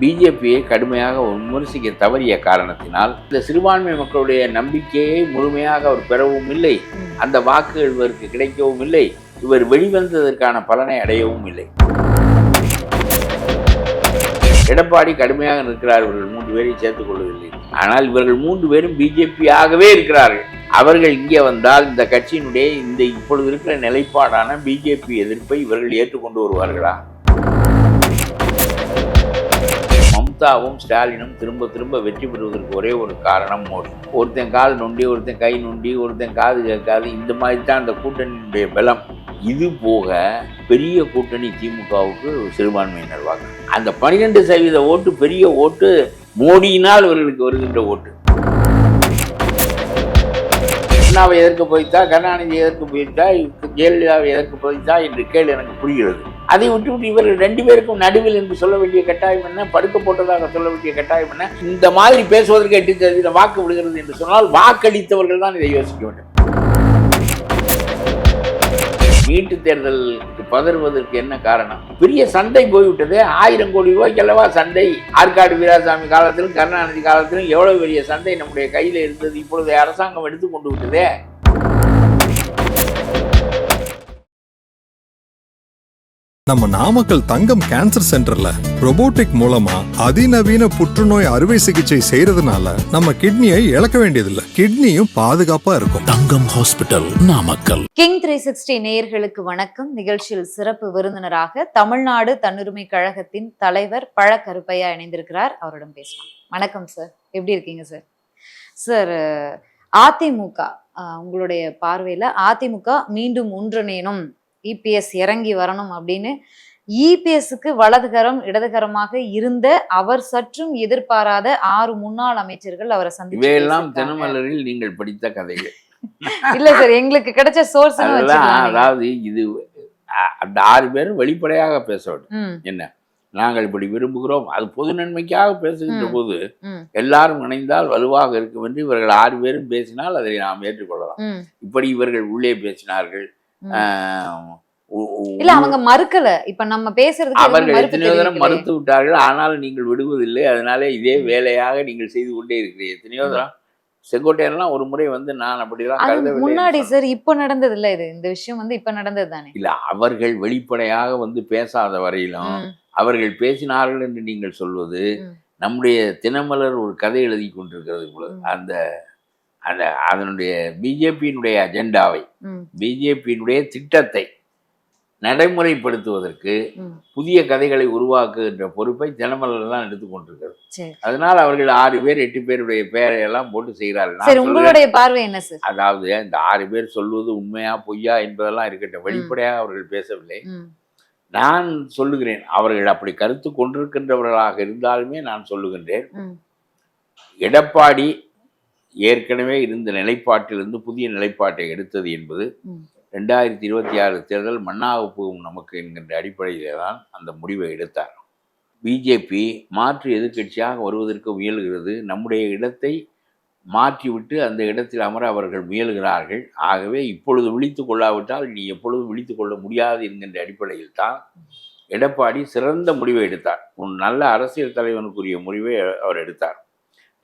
பிஜேபியை கடுமையாக விமர்சிக்க தவறிய காரணத்தினால் இந்த சிறுபான்மை மக்களுடைய நம்பிக்கையை முழுமையாக அவர் பெறவும் இல்லை. அந்த வாக்குகள் இவருக்கு கிடைக்கவும் இல்லை. இவர் வெளிவந்ததற்கான பலனை அடையவும் இல்லை. எடப்பாடி கடுமையாக நிற்கிறார். இவர்கள் மூன்று பேரையும் சேர்த்துக் கொள்ளவில்லை. ஆனால் இவர்கள் மூன்று பேரும் பிஜேபியாகவே இருக்கிறார்கள். அவர்கள் இங்கே வந்தால் இந்த கட்சியினுடைய இந்த இப்பொழுது இருக்கிற நிலைப்பாடான பிஜேபி எதிர்ப்பை இவர்கள் ஏற்றுக்கொண்டு வருவார்களா? மம்தாவும் ஸ்டாலினும் திரும்ப திரும்ப வெற்றி பெறுவதற்கு ஒரே ஒரு காரணம் மோடி. ஒருத்தன் கால் நொண்டி ஒருத்தன் கை நொண்டி ஒருத்தன் காது கேட்காது இந்த மாதிரி தான் அந்த கூட்டணியினுடைய பலம். இது போக பெரிய கூட்டணி திமுகவுக்கு சிறுபான்மையினர் வாக்கு. அந்த பனிரெண்டு சதவீத ஓட்டு பெரிய ஓட்டு மோடியினால் இவர்களுக்கு வருகின்ற ஓட்டு. அண்ணாவை எதற்கு போய்த்தா கருணாநிதி எதற்கு போய்த்தா ஜெயலலிதாவை எதற்கு போய்த்தா என்று கேள்வி எனக்கு புரிகிறது. அதை விட்டுவிட்டு இவர்கள் ரெண்டு பேருக்கும் நடுவில் என்று சொல்ல வேண்டிய கட்டாயம் என்ன? படுக்க போட்டதாக சொல்ல வேண்டிய கட்டாயம் என்ன? இந்த மாதிரி பேசுவதற்கு எட்டு சதவீத வாக்கு விடுகிறது என்று சொன்னால் வாக்களித்தவர்கள் தான் இதை யோசிக்க வேண்டும். நீட்டு தேர்தலுக்கு பதறுவதற்கு என்ன காரணம்? பெரிய சண்டை போய்விட்டது. ஆயிரம் கோடி ரூபாய்க்கு அல்லவா சண்டை? ஆற்காடு வீராசாமி காலத்திலும் கருணாநிதி காலத்திலும் எவ்வளவு பெரிய சண்டை நம்முடைய கையில் இருந்தது இப்பொழுது அரசாங்கம் எடுத்து கொண்டு விட்டதே. நம்ம நாமக்கல் தங்கம் கேன்சர் சென்டர்ல robotic மூலமா அதிநவீன புற்றுநோய் அறுவை சிகிச்சை செய்யறதுனால நம்ம கிட்னியை இழக்க வேண்டியதில்லை. கிட்னியும் பாதுகாப்பா இருக்கும். Thangam hospital Namakkal. King three sixty நேயர்களுக்கு வணக்கம். நிகழ்ச்சியில் சிறப்பு விருந்தினராக தமிழ்நாடு தன்னுரிமை கழகத்தின் தலைவர் பழ கருப்பையா இணைந்திருக்கிறார். அவரிடம் பேசலாம். வணக்கம் சார் எப்படி இருக்கீங்க சார் சார் அதிமுக உங்களுடைய பார்வையில அதிமுக மீண்டும் ஒன்றிணையணும். இபிஎஸ் இறங்கி வரணும் அப்படின்னு இபிஎஸ்க்கு வலதுகரம் இடதுகரமாக இருந்த அவர் சற்றும் எதிர்பாராத ஆறு முன்னாள் அமைச்சர்கள் அவரை பேசியிருக்காங்க. தினமலரில் நீங்கள் படித்த கதைகள். இல்ல சார் எங்களுக்கு கிடைச்ச சோர்ஸ் அதாவது இது அந்த ஆறு பேரும் வெளிப்படையாக பேச வேண்டும். என்ன? நாங்கள் இப்படி விரும்புகிறோம். அது பொது நன்மைக்காக பேசுகின்ற. போது எல்லாரும் இணைந்தால் வலுவாக இருக்கும் என்று இவர்கள் ஆறு பேரும் பேசினால் அதை நாம் ஏற்றுக்கொள்ளலாம். இப்படி இவர்கள் உள்ளே பேசினார்கள். இல்ல அவங்க மறுக்கல. இப்ப நம்ம பேசுறதுக்கு அவர்கள் எத்தனையோ தரம். மறுத்து விட்டார்கள் ஆனால் நீங்கள் விடுவதில்லை. அதனாலே இதே வேலையாக நீங்கள் செய்து கொண்டே இருக்கிறீர்கள். எத்தனையோ. தரம். செங்கோட்டையெல்லாம் ஒரு முறை வந்து நான் அப்படிலாம் முன்னாடி சார் இப்ப நடந்தது இல்ல இது. இந்த விஷயம் வந்து இப்ப நடந்தது தானே இல்ல அவர்கள் வெளிப்படையாக வந்து பேசாத வரையிலும் அவர்கள் பேசினார்கள் என்று நீங்கள் சொல்வது. நம்முடைய தினமலர் ஒரு கதை எழுதி கொண்டிருக்கிறது போல. அந்த அந்த அதனுடைய பிஜேபியினுடைய அஜெண்டாவை பிஜேபியினுடைய திட்டத்தை நடைமுறைப்படுத்துவதற்கு. புதிய கதைகளை உருவாக்குகின்ற பொறுப்பை தினமலர் தான் எடுத்துக்கொண்டிருக்கிறது அதனால் அவர்கள் ஆறு பேர் எட்டு பேருடைய பெயரை எல்லாம் போட்டு செய்கிறார்கள். உங்களுடைய பார்வை என்ன சார் அதாவது இந்த ஆறு பேர் சொல்வது உண்மையா பொய்யா என்பதெல்லாம் இருக்கட்டும். வெளிப்படையாக அவர்கள் பேசவில்லை. நான் சொல்லுகிறேன் அவர்கள் அப்படி கருத்து கொண்டிருக்கின்றவர்களாக இருந்தாலுமே நான் சொல்லுகின்றேன். எடப்பாடி ஏற்கனவே இருந்த நிலைப்பாட்டிலிருந்து புதிய நிலைப்பாட்டை எடுத்தது என்பது. ரெண்டாயிரத்தி இருபத்தி ஆறு தேர்தல் மன்னாவுப்பும் நமக்கு என்கின்ற அடிப்படையிலே தான் அந்த முடிவை எடுத்தார். பிஜேபி மாற்று எதிர்க்கட்சியாக வருவதற்கு முயல்கிறது. நம்முடைய இடத்தை மாற்றிவிட்டு அந்த இடத்தில் அமர அவர்கள் முயல்கிறார்கள். ஆகவே இப்பொழுது விழித்து கொள்ளாவிட்டால் நீ எப்பொழுதும் விழித்து கொள்ள முடியாது என்கின்ற அடிப்படையில் தான் எடப்பாடி சிறந்த முடிவை எடுத்தார். ஒரு நல்ல அரசியல் தலைவனுக்குரிய முடிவை அவர் எடுத்தார்.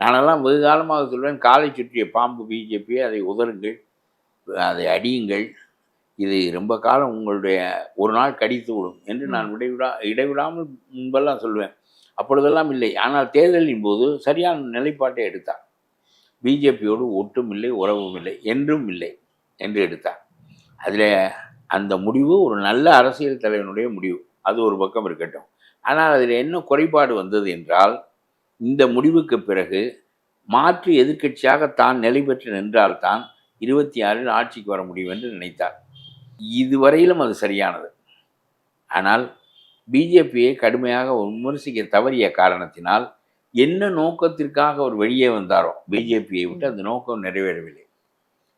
நானெல்லாம் வெகு காலமாக சொல்வேன் காலை சுற்றிய பாம்பு பிஜேபி அதை உதருங்கள் அதை அடியுங்கள். இது ரொம்ப காலம் உங்களுடைய ஒரு நாள் கடித்து விடும் என்று நான் இடைவிடா இடைவிடாமல் முன்பெல்லாம் சொல்வேன். அப்பொழுதெல்லாம் இல்லை. ஆனால் தேர்தலின் போது சரியான நிலைப்பாட்டை எடுத்தார் பிஜேபியோடு ஒட்டும் இல்லை உறவும் இல்லை என்றும் இல்லை என்று எடுத்தார் அதில் அந்த முடிவு ஒரு நல்ல அரசியல் தலைவனுடைய முடிவு. அது ஒரு பக்கம் இருக்கட்டும். ஆனால் அதில் என்ன குறைபாடு வந்தது என்றால் இந்த முடிவுக்கு பிறகு மாற்று எதிர்க்கட்சியாக தான் நிலை பெற்று நின்றால்தான் இருபத்தி ஆறில் ஆட்சிக்கு வர முடியும் என்று நினைத்தார். இதுவரையிலும் அது சரியானது. ஆனால் பிஜேபியை கடுமையாக விமர்சிக்க தவறிய காரணத்தினால் என்ன நோக்கத்திற்காக அவர் வெளியே வந்தாரோ பிஜேபியை விட்டு அந்த நோக்கம் நிறைவேறவில்லை.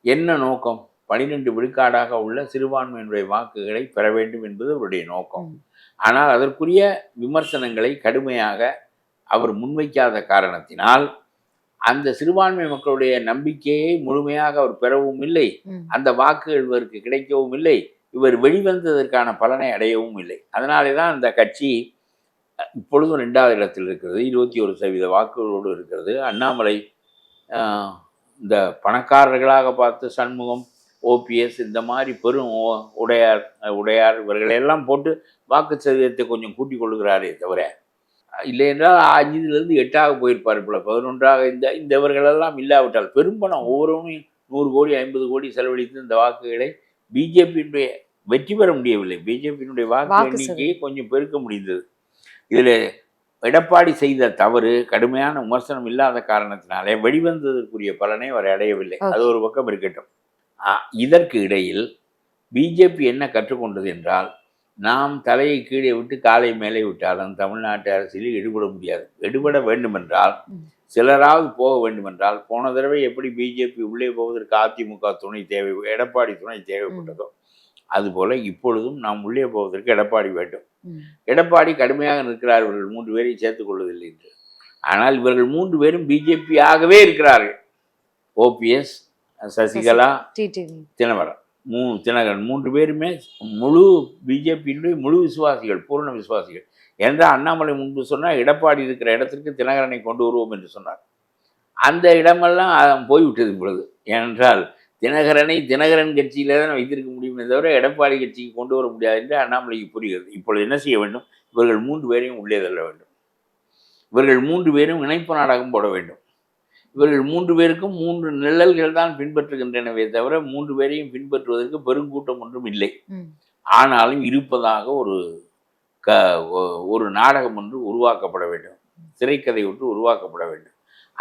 என்ன நோக்கம்? பனிரெண்டு விழுக்காடாக உள்ள சிறுபான்மையினுடைய வாக்குகளை பெற வேண்டும் என்பது அவருடைய நோக்கம். ஆனால் அதற்குரிய விமர்சனங்களை கடுமையாக அவர் முன்வைக்காத காரணத்தினால் அந்த சிறுபான்மை மக்களுடைய நம்பிக்கையை முழுமையாக அவர் பெறவும் இல்லை. அந்த வாக்குகள் இவருக்கு கிடைக்கவும் இல்லை. இவர் வெளிவந்ததற்கான பலனை அடையவும் இல்லை. அதனாலே தான் அந்த கட்சி இப்பொழுதும் ரெண்டாவது இடத்தில் இருக்கிறது. இருபத்தி ஒரு சதவீத வாக்குகளோடு இருக்கிறது. அண்ணாமலை இந்த பணக்காரர்களாக பார்த்து சண்முகம் ஓபிஎஸ் இந்த மாதிரி பெரும் ஓ- உடையார் உடையார் இவர்களை எல்லாம் போட்டு வாக்கு சதவீதத்தை கொஞ்சம் கூட்டிக் கொள்கிறாரே தவிர இல்லை என்றால் அஞ்சுலேருந்து எட்டாக போயிருப்பார் போல. பதினொன்றாக இந்த இந்த இவர்களெல்லாம் இல்லாவிட்டால் பெரும்பணம் ஒவ்வொருவனும் நூறு கோடி ஐம்பது கோடி செலவழித்து இந்த வாக்குகளை பிஜேபியினுடைய வெற்றி பெற முடியவில்லை. பிஜேபியினுடைய வாக்கு எண்ணிக்கையை கொஞ்சம் பெருக்க முடிந்தது. இதில் எடப்பாடி செய்த தவறு கடுமையான விமர்சனம் இல்லாத காரணத்தினாலே வெளிவந்ததற்குரிய பலனை அவர் அடையவில்லை. அது ஒரு பக்கம் இருக்கட்டும். இதற்கு இடையில் பிஜேபி என்ன கற்றுக்கொண்டது என்றால் நாம் தலையை கீழே விட்டு காலை மேலே விட்டாலும் தமிழ்நாட்டு அரசியலில் எடுபட முடியாது. எடுபட வேண்டுமென்றால். சிலராவது போக வேண்டுமென்றால் போன தடவை எப்படி பிஜேபி உள்ளே போவதற்கு அதிமுக துணை தேவை எடப்பாடி துணை தேவைப்பட்டதோ அதுபோல இப்பொழுதும் நாம் உள்ளே போவதற்கு எடப்பாடி வேண்டும். எடப்பாடி கடுமையாக நிற்கிறார் இவர்கள் மூன்று பேரை சேர்த்துக் கொள்வதில்லை என்று. ஆனால் இவர்கள் மூன்று பேரும் பிஜேபியாகவே இருக்கிறார்கள். ஓபிஎஸ் சசிகலா டிடிவி மூ தினகரன் மூன்று பேருமே முழு பிஜேபியினுடைய முழு விசுவாசிகள் பூர்ண விசுவாசிகள். என்றால் அண்ணாமலை முன்பு சொன்னால் எடப்பாடி இருக்கிற இடத்திற்கு தினகரனை கொண்டு வருவோம் என்று சொன்னார். அந்த இடமெல்லாம் போய்விட்டது இப்பொழுது. ஏனென்றால் தினகரனை தினகரன் கட்சியில தான் வைத்திருக்க முடியுமே தவிர எடப்பாடி கட்சிக்கு கொண்டு வர முடியாது என்று அண்ணாமலைக்கு புரிகிறது. இப்பொழுது என்ன செய்ய வேண்டும்? இவர்கள் மூன்று பேரையும் உள்ளே தள்ள வேண்டும். இவர்கள் மூன்று பேரும் இணைப்பு நாடகம் போட வேண்டும். இவர்கள் மூன்று பேருக்கும் மூன்று நிழல்கள் தான் பின்பற்றுகின்றனவே தவிர மூன்று பேரையும் பின்பற்றுவதற்கு பெருங்கூட்டம் ஒன்றும் இல்லை. ஆனாலும் இருப்பதாக ஒரு க ஒரு நாடகம் ஒன்று உருவாக்கப்பட வேண்டும். திரைக்கதை ஒன்று உருவாக்கப்பட வேண்டும்.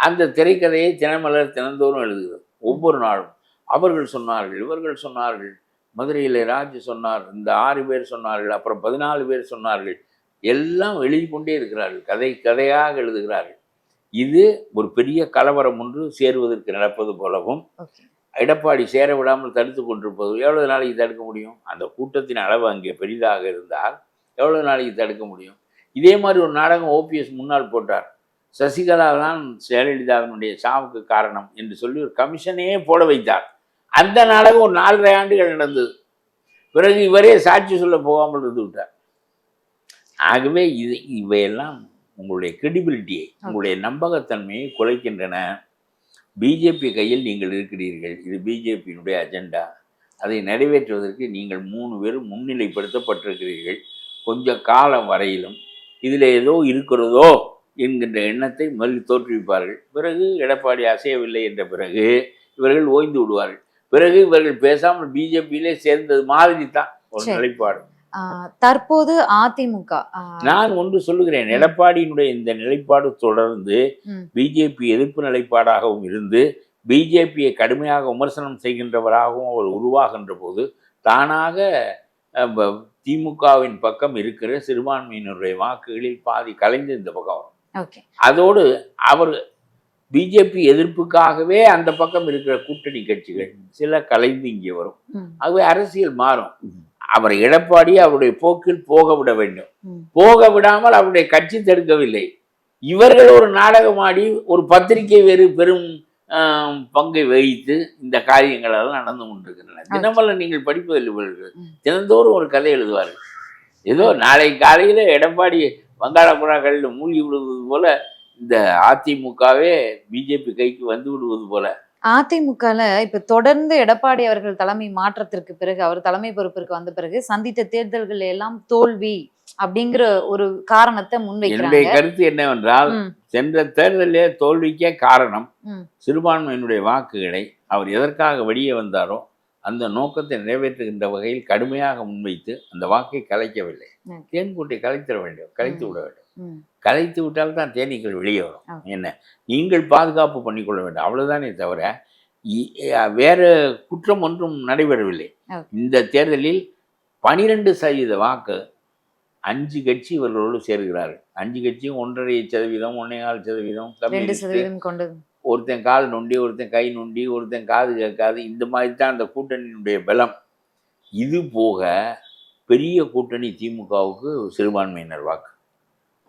அந்த திரைக்கதையை தினமலர் தினந்தோறும் எழுதுகிறது. ஒவ்வொரு நாளும். அவர்கள் சொன்னார்கள் இவர்கள் சொன்னார்கள் மதுரையில் ராஜ் சொன்னார் இந்த ஆறு பேர் சொன்னார்கள் அப்புறம் பதினாலு பேர் சொன்னார்கள். எல்லாம் எழுதி கொண்டே இருக்கிறார்கள். கதை கதையாக எழுதுகிறார்கள். இது ஒரு பெரிய கலவரம் ஒன்று சேருவதற்கு நடப்பது போலவும் எடப்பாடி சேர விடாமல் தடுத்து கொண்டிருப்பது எவ்வளவு நாளைக்கு தடுக்க முடியும்? அந்த கூட்டத்தின் அளவு அங்கே பெரிதாக இருந்தால் எவ்வளவு நாளைக்கு தடுக்க முடியும்? இதே மாதிரி ஒரு நாடகம் ஓபிஎஸ் முன்னால் போட்டார். சசிகலா தான் ஜெயலலிதாவினுடைய சாவுக்கு காரணம் என்று சொல்லி ஒரு கமிஷனே போட வைத்தார். அந்த நாடகம் ஒரு நாலரை ஆண்டுகள் நடந்தது. பிறகு இவரே சாட்சி சொல்ல போகாமல் இருந்து விட்டார். ஆகவே இது இவையெல்லாம் உங்களுடைய கிரெடிபிலிட்டியை உங்களுடைய நம்பகத்தன்மையை குலைக்கின்றன. பிஜேபி கையில் நீங்கள் இருக்கிறீர்கள். இது பிஜேபியினுடைய அஜெண்டா அதை நிறைவேற்றுவதற்கு நீங்கள் மூணு பேரும் முன்னிலைப்படுத்தப்பட்டிருக்கிறீர்கள். கொஞ்சம் காலம் வரையிலும் இதில் ஏதோ இருக்கிறதோ என்கின்ற எண்ணத்தை முதலில் தோற்றுவிப்பார்கள். பிறகு எடப்பாடி அசையவில்லை என்ற பிறகு இவர்கள் ஓய்ந்து விடுவார்கள். பிறகு இவர்கள் பேசாமல் பிஜேபியிலே சேர்ந்தது மாதிரி தான் ஒரு. நிலைப்பாடு. தற்போது அதிமுக நான் ஒன்று சொல்லுகிறேன். எடப்பாடியினுடைய இந்த நிலைப்பாடு தொடர்ந்து. பிஜேபி எதிர்ப்பு நிலைப்பாடாகவும் இருந்து பிஜேபியை கடுமையாக விமர்சனம் செய்கின்றவராகவும் அவர் உருவாகின்ற போது தானாக திமுகவின் பக்கம் இருக்கிற சிறுபான்மையினருடைய வாக்குகளில் பாதி கலைந்து இந்த பக்கம் வரும். அதோடு அவர் பிஜேபி எதிர்ப்புக்காகவே அந்த பக்கம் இருக்கிற கூட்டணி கட்சிகள் சில கலைந்து இங்கே வரும். ஆகவே அரசியல் மாறும். அவர் எடப்பாடி அவருடைய போக்கில் போக விட வேண்டும். போக விடாமல் அவருடைய கட்சி தடுக்கவில்லை. இவர்கள் ஒரு நாடகமாடி ஒரு பத்திரிகை வேறு பெரும் பங்கை வகித்து இந்த காரியங்கள் எல்லாம் நடந்து கொண்டிருக்கின்றன. தினமலர் நீங்கள் படிப்பதில்லை இவர்கள். தினந்தோறும் ஒரு கதை எழுதுவார்கள். ஏதோ நாளை காலையில் எடப்பாடி வங்காளப்புறாக்களில் மூழ்கி விடுவது போல இந்த அதிமுகவே பிஜேபி கைக்கு வந்து விடுவது போல அதிமுகல இப்ப தொடர்ந்து எடப்பாடி அவர்கள் தலைமை மாற்றத்திற்கு பிறகு அவர் தலைமை பொறுப்பிற்கு வந்த பிறகு சந்தித்த தேர்தல்கள் எல்லாம் தோல்வி அப்படிங்கிற ஒரு காரணத்தை என்னுடைய முன்வைக்கிறாங்க கருத்து என்னவென்றால் சென்ற தேர்தலிலே தோல்விக்கே காரணம். சிறுபான்மையினுடைய வாக்குகளை அவர் எதற்காக வெளியே வந்தாரோ அந்த நோக்கத்தை நிறைவேற்றுகின்ற வகையில் கடுமையாக முன்வைத்து அந்த வாக்கை கலைக்கவில்லை. தேன்கூட்டை கலைத்திட வேண்டும் கலைத்து விட வேண்டும். கலைத்து விட்டால் தான் தேனீக்கள் வெளியே வரும். என்ன? நீங்கள் பாதுகாப்பு பண்ணிக்கொள்ள வேண்டும். அவ்வளவுதானே தவிர வேற குற்றம் ஒன்றும் நடைபெறவில்லை. இந்த தேர்தலில் பனிரெண்டு சதவீத வாக்கு அஞ்சு கட்சி இவர்களோடு சேர்கிறார்கள். அஞ்சு கட்சியும் ஒன்றரை சதவீதம் ஒன்னே கால் சதவீதம் கம்யூனிஸ்ட் ஒருத்தன் கால் நொண்டி ஒருத்தன் கை நொண்டி ஒருத்தன் காது கேட்காது. இந்த மாதிரி தான் அந்த கூட்டணியினுடைய பலம். இது போக பெரிய கூட்டணி திமுகவுக்கு சிறுபான்மையினர் வாக்கு.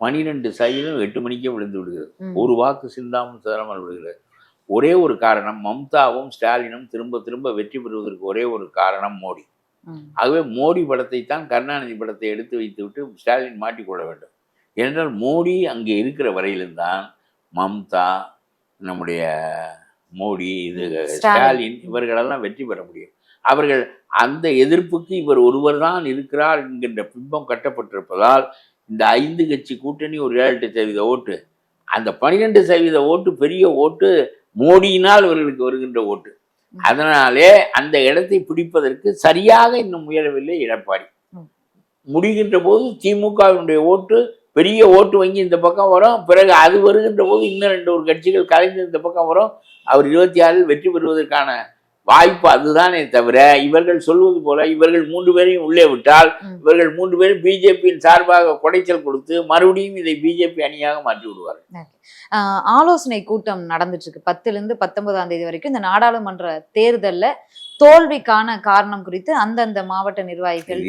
பனிரெண்டு சதவீதம் எட்டு மணிக்கே விழுந்து விடுகிறது. ஒரு வாக்கு சிந்தாமல் சிதறாமல் விடுகிறது ஒரே ஒரு காரணம் மம்தாவும் ஸ்டாலினும் திரும்ப திரும்ப வெற்றி பெறுவதற்கு ஒரே ஒரு காரணம் மோடி. ஆகவே மோடி படத்தை தான் கருணாநிதி படத்தை எடுத்து வைத்துவிட்டு ஸ்டாலின் மாட்டிக்கொள்ள வேண்டும் ஏனென்றால் மோடி அங்கே இருக்கிற வரையிலும் தான் மம்தா நம்முடைய மோடி இது ஸ்டாலின். ஸ்டாலின் இவர்களெல்லாம் வெற்றி பெற முடியும் அவர்கள் அந்த எதிர்ப்புக்கு இவர் ஒருவர் தான் இருக்கிறார் என்கின்ற பிம்பம் கட்டப்பட்டிருப்பதால் இந்த ஐந்து கட்சி கூட்டணி ஒரு ஏழு எட்டு சதவீத ஓட்டு. அந்த பன்னிரெண்டு சதவீத ஓட்டு பெரிய ஓட்டு மோடியினால் இவர்களுக்கு வருகின்ற ஓட்டு. அதனாலே அந்த இடத்தை பிடிப்பதற்கு சரியாக இன்னும் முயலவில்லை எடப்பாடி. முடிகின்ற போது திமுகவினுடைய ஓட்டு பெரிய ஓட்டு வங்கி இந்த பக்கம் வரும். பிறகு அது வருகின்ற போது இன்னும் ரெண்டு ஒரு கட்சிகள் கலைந்து இந்த பக்கம் வரும். அவர் இருபத்தி ஆறில் வெற்றி பெறுவதற்கான வாய்ப்பு அதுதானே தவிர இவர்கள் சொல்வது போல இவர்கள் மூன்று பேரையும் உள்ளே விட்டால். இவர்கள் மூன்று பேரும் பிஜேபியின் சார்பாக குடைச்சல் கொடுத்து மறுபடியும் இதை பிஜேபி அணியாக மாற்றி விடுவார் ஆஹ் ஆலோசனை கூட்டம் நடந்துட்டு இருக்கு. பத்துல இருந்து பத்தொன்பதாம் தேதி வரைக்கும் இந்த நாடாளுமன்ற தேர்தல்ல தோல்விக்கான காரணம் குறித்து அந்தந்த மாவட்ட நிர்வாகிகள்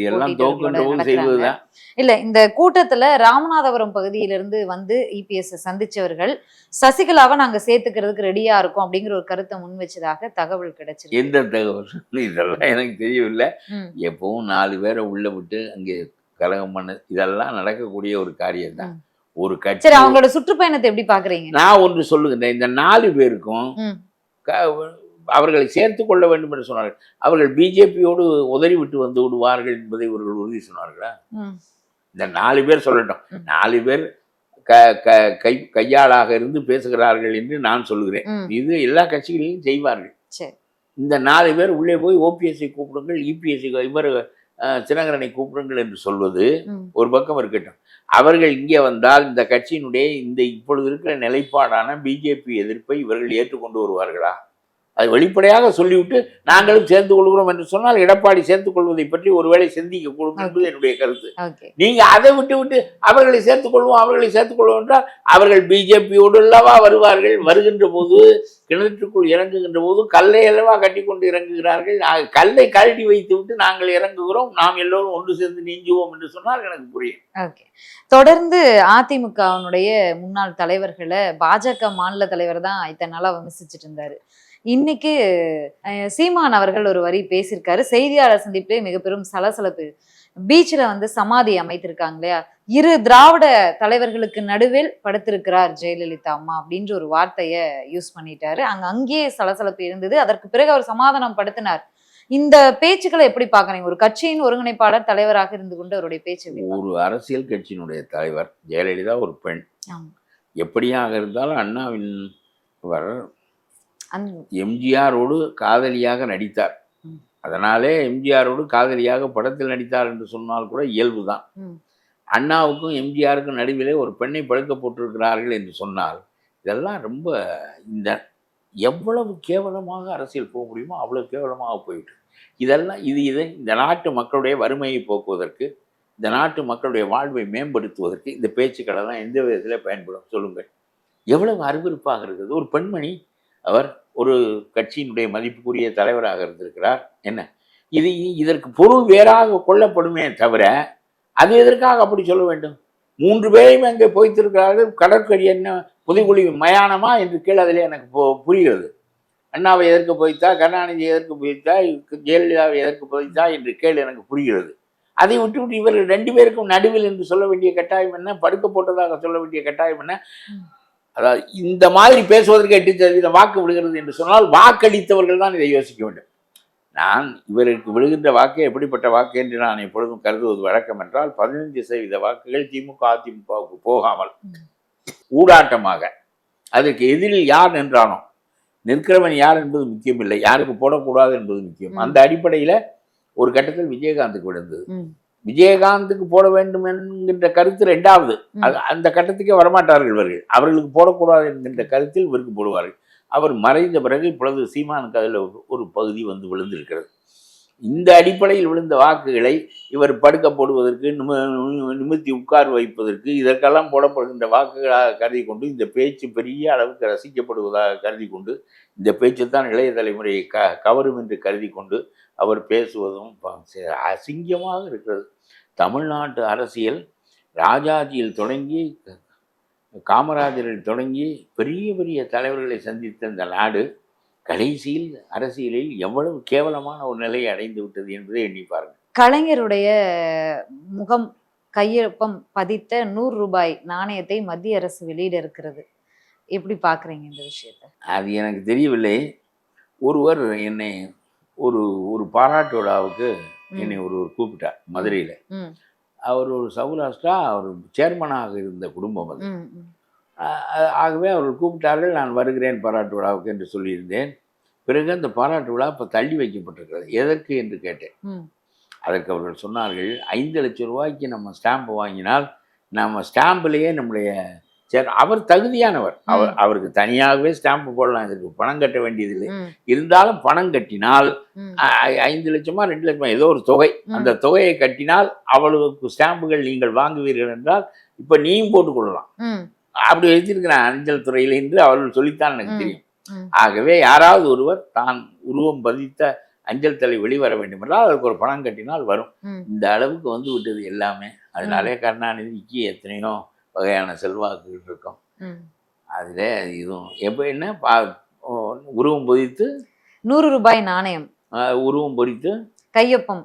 இல்ல இந்த கூட்டத்துல ராமநாதபுரம் பகுதியிலிருந்து வந்து இபிஎஸ் சந்திச்சவர்கள் சசிகலாவை நாங்க சேர்த்துக்கிறதுக்கு ரெடியா இருக்கோம் அப்படிங்கிற ஒரு கருத்தை முன் வச்சதாக தகவல் கிடைச்சிருக்கு. எந்த தகவல்? இதெல்லாம் எனக்கு தெரியவில்லை. எப்பவும் நாலு பேரை உள்ள விட்டு அங்கே கலகம் பண்ண இதெல்லாம் நடக்கக்கூடிய ஒரு காரியம் தான். ஒரு கட்சி சரி அவங்களோட சுற்றுப்பயணத்தை எப்படி பாக்குறீங்க? நான் ஒன்று சொல்லுகின்றேன் இந்த நாலு பேருக்கும் அவர்களை சேர்த்து கொள்ள வேண்டும் என்று சொன்னார்கள். அவர்கள் பிஜேபியோடு உதறி விட்டு வந்து விடுவார்கள் என்பதை இவர்கள் உறுதி சொன்னார்களா? இந்த நாலு பேர் சொல்லட்டும். நாலு பேர் க க கை கையாளாக இருந்து பேசுகிறார்கள் என்று நான் சொல்லுகிறேன் ம், இது எல்லா கட்சிகளிலும் செய்வார்கள். இந்த நாலு பேர் உள்ளே போய் ஓபிஎஸ்சி கூப்பிடுங்கள் இபிஎஸ்சி இவர் அஹ், தினகரனை கூப்பிடுங்கள் என்று சொல்வது ஒரு பக்கம் இருக்கட்டும். அவர்கள் இங்கே வந்தால் இந்த கட்சியினுடைய இந்த இப்பொழுது இருக்கிற நிலைப்பாடான பிஜேபி எதிர்ப்பை இவர்கள் ஏற்றுக்கொண்டு வருவார்களா? அது வெளிப்படையாக சொல்லிவிட்டு நாங்களும் சேர்ந்து கொள்கிறோம் என்று சொன்னால் எடப்பாடி சேர்த்துக் கொள்வதை பற்றி ஒருவேளை சிந்திக்க கூடும் என்பது என்னுடைய கருத்து. நீங்க அதை விட்டு விட்டு அவர்களை சேர்த்துக் கொள்வோம் அவர்களை சேர்த்துக் கொள்வோம் என்றால் அவர்கள் பிஜேபியோடு அல்லவா வருவார்கள் வருகின்ற போது கிணற்றுக்குள் இறங்குகின்ற போது கல்லை அல்லவா கட்டி கொண்டு இறங்குகிறார்கள் கல்லை கழட்டி வைத்து விட்டு நாங்கள் இறங்குகிறோம் நாம் எல்லோரும் ஒன்று சேர்ந்து நீஞ்சுவோம் என்று சொன்னால் எனக்கு புரியும். ஓகே தொடர்ந்து அதிமுகவினுடைய முன்னாள் தலைவர்களை பாஜக மாநில தலைவர் தான் இத்தனை நாளா விமர்சிச்சுட்டு இருந்தாரு. இன்னைக்கு சீமான் அவர்கள் ஒரு வரி பேசியிருக்காரு. செய்தியாளர் சந்திப்பிலே மிக பெரும் சலசலப்பு. பீச்ல வந்து சமாதி அமைத்திருக்காங்க இல்லையா? இரு திராவிட தலைவர்களுக்கு நடுவில் படுத்திருக்கிறார் ஜெயலலிதா அம்மா அப்படின்ற ஒரு வார்த்தைய யூஸ் பண்ணிட்டாரு. அங்க அங்கேயே சலசலப்பு இருந்தது. அதற்கு பிறகு அவர் சமாதானம் படுத்தினார். இந்த பேச்சுக்களை எப்படி பாக்குறீங்க ஒரு கட்சியின் ஒருங்கிணைப்பாளர் தலைவராக இருந்து கொண்டு அவருடைய பேச்சு ஒரு அரசியல் கட்சியினுடைய தலைவர் ஜெயலலிதா ஒரு பெண். ஆமா. எப்படியாக இருந்தாலும் அண்ணாவின் அந்த எம்ஜிஆரோடு காதலியாக நடித்தார். அதனாலே எம்ஜிஆரோடு காதலியாக படத்தில் நடித்தார் என்று சொன்னால் கூட இயல்புதான் ம். அண்ணாவுக்கும் எம்ஜிஆருக்கும் நடுவிலே ஒரு பெண்ணை படுக்க போட்டிருக்கிறார்கள் என்று சொன்னால் இதெல்லாம் ரொம்ப இந்த எவ்வளவு கேவலமாக அரசியல் போக முடியுமோ அவ்வளவு கேவலமாக போயிட்டு இதெல்லாம் இது இதை இந்த நாட்டு மக்களுடைய வறுமையை போக்குவதற்கு இந்த நாட்டு மக்களுடைய வாழ்வை மேம்படுத்துவதற்கு இந்த பேச்சுக்களெல்லாம் எந்த விதத்தில் பயன்படும் சொல்லுங்கள். எவ்வளவு அருவருப்பாக இருக்குது ஒரு பெண்மணி அவர் ஒரு கட்சியினுடைய மதிப்புக்குரிய தலைவராக இருந்திருக்கிறார். என்ன? இது இதற்கு பொருள் வேறாக கொள்ளப்படுமே தவிர அது எதற்காக அப்படி சொல்ல வேண்டும்? மூன்று பேரையும் அங்கே போய்த்திருக்கிறார்கள். கடற்கரை என்ன புதைகுழி மயானமா என்று கீழே அதிலே எனக்கு பு- புரிகிறது. அண்ணாவை எதற்கு போய்த்தா கருணாநிதி எதற்கு போய்த்தா ஜெயலலிதாவை எதற்கு போய்த்தா என்று கேள்வி எனக்கு புரிகிறது. அதை விட்டுவிட்டு இவர்கள் ரெண்டு பேருக்கும் நடுவில் என்று சொல்ல வேண்டிய கட்டாயம் என்ன? படுக்க போட்டதாக சொல்ல வேண்டிய கட்டாயம் என்ன? அதாவது இந்த மாதிரி பேசுவதற்கு எட்டு சதவீதம் வாக்கு விடுகிறது என்று சொன்னால் வாக்களித்தவர்கள் தான் இதை யோசிக்க வேண்டும். நான் இவருக்கு விழுகின்ற வாக்கு எப்படிப்பட்ட வாக்கு என்று நான் எப்பொழுதும் கருதுவது வழக்கம் என்றால் பதினைஞ்சு சதவீத வாக்குகள் திமுக அதிமுகவுக்கு போகாமல் ஊடாட்டமாக அதற்கு எதிரில் யார் நின்றானோ நிற்கிறவன் யார் என்பது முக்கியமில்லை யாருக்கு போடக்கூடாது என்பது முக்கியம். அந்த அடிப்படையில் ஒரு கட்டத்தில் விஜயகாந்துக்கு விழுந்தது. விஜயகாந்துக்கு போட வேண்டும் என்கின்ற கருத்து ரெண்டாவது. அது அந்த கட்டத்துக்கே வரமாட்டார்கள் இவர்கள். அவர்களுக்கு போடக்கூடாது என்கின்ற கருத்தில் இவருக்கு போடுவார்கள். அவர் மறைந்த பிறகு இப்பொழுது சீமானுக்கு அதில் ஒரு பகுதி வந்து விழுந்திருக்கிறது. இந்த அடிப்படையில் விழுந்த வாக்குகளை இவர் படுக்க போடுவதற்கு நிம உட்கார் வைப்பதற்கு இதற்கெல்லாம் போடப்படுகின்ற வாக்குகளாக கருதி கொண்டு இந்த பேச்சு பெரிய அளவுக்கு ரசிக்கப்படுவதாக கருதி கொண்டு இந்த பேச்சு தான் இளைய தலைமுறையை க கவரும் என்று கருதி கொண்டு அவர் பேசுவதும் அசிங்கமாக இருக்கிறது. தமிழ்நாட்டு அரசியல் ராஜாஜியில் தொடங்கி காமராஜரில் தொடங்கி பெரிய பெரிய தலைவர்களை சந்தித்த இந்த நாடு கடைசியில் அரசியலில் எவ்வளவு கேவலமான ஒரு நிலையை அடைந்து விட்டது என்பதை எண்ணி பாருங்கள். கலைஞருடைய முகம் கையொப்பம் பதித்த நூறு ரூபாய் நாணயத்தை மத்திய அரசு வெளியிட இருக்கிறது எப்படி பாக்குறீங்க இந்த விஷயத்த? அது எனக்கு தெரியவில்லை. ஒருவர் என்னை ஒரு ஒரு பாராட்டு விழாவுக்கு ம், என்னை ஒருவர் கூப்பிட்டார் மதுரையில். அவர் ஒரு சௌராஷ்டிரா அவர் சேர்மனாக இருந்த குடும்பம் அது. ஆகவே அவர்கள் கூப்பிட்டார்கள் நான் வருகிறேன் பாராட்டு விழாவுக்கு என்று சொல்லியிருந்தேன். பிறகு அந்த பாராட்டு விழா இப்போ தள்ளி வைக்கப்பட்டிருக்கிறது. எதற்கு என்று கேட்டேன். அதற்கு அவர்கள் சொன்னார்கள் ஐந்து லட்சம் ரூபாய்க்கு நம்ம ஸ்டாம்பு வாங்கினால் நம்ம ஸ்டாம்பிலேயே நம்முடைய சரி அவர் தகுதியானவர். அவர் அவருக்கு தனியாகவே ஸ்டாம்பு போடலாம் இதுக்கு பணம் கட்ட வேண்டியதில்லை. இருந்தாலும் பணம் கட்டினால் ஐந்து லட்சமா ரெண்டு லட்சமா ஏதோ ஒரு தொகை. அந்த தொகையை கட்டினால் அவ்வளவுக்கு ஸ்டாம்புகள் நீங்கள் வாங்குவீர்கள் என்றால் இப்போ நீயும் போட்டுக்கொள்ளலாம் அப்படி வைத்திருக்கிறேன் அஞ்சல் துறையில் என்று அவர்கள் சொல்லித்தான் எனக்கு. தெரியும். ஆகவே யாராவது ஒருவர் தான் உருவம் பதித்த அஞ்சல் தலை வெளிவர வேண்டும் என்றால் அதற்கு ஒரு பணம் கட்டினால் வரும். இந்த அளவுக்கு வந்து விட்டது எல்லாமே. அதனாலே கருணாநிதிக்கு எத்தனையோ வகையான செல்வாக்குகள் இருக்கும். அதில் இதுவும் எப்போ என்ன? பா உருவம் பொதித்து நூறு ரூபாய் நாணயம். உருவம் பொறித்து கையொப்பம்.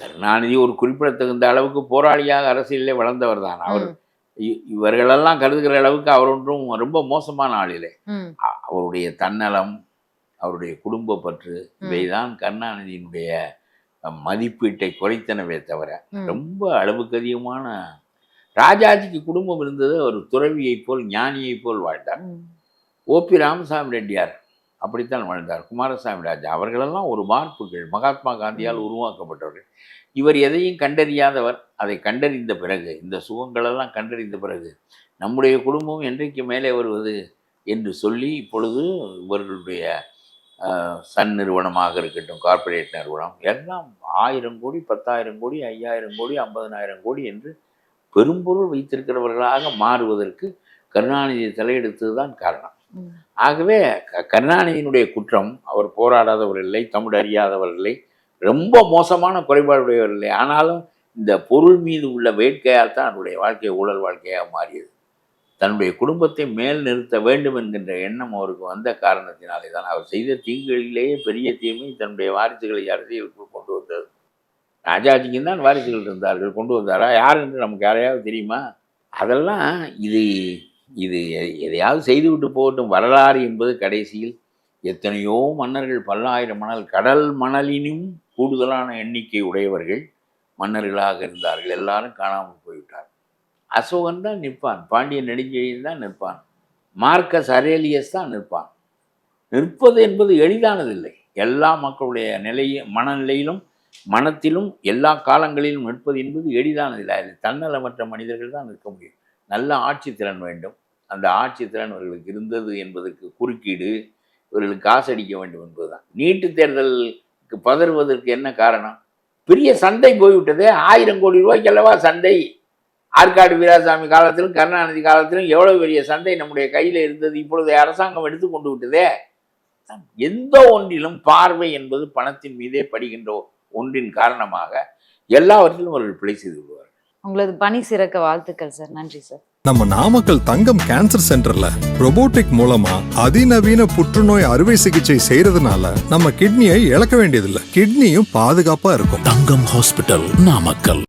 கருணாநிதி ஒரு குறிப்பிடத்தகுந்த அளவுக்கு போராளியாக அரசியலிலே வளர்ந்தவர் தான். அவர் இவர்களெல்லாம் கருதுகிற அளவுக்கு அவர் ஒன்றும் ரொம்ப மோசமான அ- அவருடைய தன்னலம் அவருடைய குடும்ப பற்று இவைதான் கருணாநிதியினுடைய மதிப்பீட்டை குறைத்தனவே தவிர ரொம்ப அளவுக்கு அதிகமான ராஜாஜிக்கு குடும்பம் இருந்தது ஒரு துறவியைப் போல் ஞானியைப் போல் வாழ்ந்தார். ம், ஓபி ராமசாமி ரெட்டியார் அப்படித்தான் வாழ்ந்தார். குமாரசாமி ராஜா அவர்களெல்லாம் ஒரு வார்ப்புகள் மகாத்மா காந்தியால் உருவாக்கப்பட்டவர்கள். இவர் எதையும் கண்டறியாதவர் அதை கண்டறிந்த பிறகு இந்த சுகங்களெல்லாம் கண்டறிந்த பிறகு நம்முடைய குடும்பம் என்றைக்கு மேலே வருவது என்று சொல்லி இப்பொழுது இவர்களுடைய சன் நிறுவனமாக இருக்கட்டும் கார்ப்பரேட் நிறுவனம் எல்லாம் ஆயிரம் கோடி பத்தாயிரம் கோடி ஐயாயிரம் கோடி ஐம்பதனாயிரம் கோடி என்று பெரும்பொருள் வைத்திருக்கிறவர்களாக மாறுவதற்கு கருணாநிதி தலையெடுத்தது தான் காரணம். ஆகவே கருணாநிதியினுடைய குற்றம் அவர் போராடாதவர் இல்லை தமிழ் அறியாதவர் இல்லை ரொம்ப மோசமான குறைபாடுடையவர் இல்லை. ஆனாலும் இந்த பொருள் மீது உள்ள வேட்கையால் தான் அவருடைய வாழ்க்கை ஊழல் வாழ்க்கையாக மாறியது. தன்னுடைய குடும்பத்தை மேல் நிறுத்த வேண்டும் என்கின்ற எண்ணம் அவருக்கு வந்த காரணத்தினாலே தான் அவர் செய்த தீங்குகளிலேயே பெரிய தீமை தன்னுடைய வாரிசுகளை அரசியலுக்குள் கொண்டு வந்தது. ராஜாஜிக்கு தான் வாரிசுகள் இருந்தார்கள் கொண்டு வந்தாரா? யார் என்று நமக்கு யாரையாவது தெரியுமா? அதெல்லாம் இது இது எதையாவது செய்துவிட்டு போகட்டும். வரலாறு என்பது கடைசியில் எத்தனையோ மன்னர்கள் பல்லாயிரம் மணல் கடல் மணலினும் கூடுதலான எண்ணிக்கை உடையவர்கள் மன்னர்களாக இருந்தார்கள். எல்லாரும் காணாமல் போய்விட்டார் அசோகன் தான் நிற்பான். பாண்டிய நெடுஞ்செழியன் தான் நிற்பான். மார்க்கஸ் அரேலியஸ் தான் நிற்பான். நிற்பது என்பது எளிதானதில்லை. எல்லா மக்களுடைய நிலைய மனநிலையிலும் மனத்திலும் எல்லா காலங்களிலும் நிற்பது என்பது எளிதானதில்லை. அதில் தன்னலமற்ற மனிதர்கள் தான் நிற்க முடியும். நல்ல ஆட்சி திறன் வேண்டும். அந்த ஆட்சி திறன் இவர்களுக்கு இருந்தது என்பதற்கு குறுக்கீடு இவர்களுக்கு காசடிக்க வேண்டும் என்பதுதான். நீட்டு தேர்தலுக்கு பதறுவதற்கு என்ன காரணம்? பெரிய சண்டை போய்விட்டதே. ஆயிரம் கோடி ரூபாய்க்கு அல்லவா சண்டை? ஆற்காடு வீராசாமி காலத்திலும் கருணாநிதி காலத்திலும் எவ்வளோ பெரிய சண்டை நம்முடைய கையில் இருந்தது இப்பொழுது அரசாங்கம் எடுத்து கொண்டு விட்டதே? எந்த ஒன்றிலும் பார்வை என்பது பணத்தின் மீதே படுகின்ற ஒன்றின் காரணமாக எல்லாவற்றிலும் அவர்கள் பிழை செய்து விடுவார்கள் உங்களது பணி சிறக்க வாழ்த்துக்கள் சார். நன்றி சார். நம்ம நாமக்கல் தங்கம் கேன்சர் சென்டர்ல robotic மூலமா அதிநவீன புற்றுநோய் அறுவை சிகிச்சை செய்யறதுனால நம்ம கிட்னியை இழக்க வேண்டியதில்லை. கிட்னியும் பாதுகாப்பா இருக்கும். தங்கம் ஹாஸ்பிட்டல் நாமக்கல்.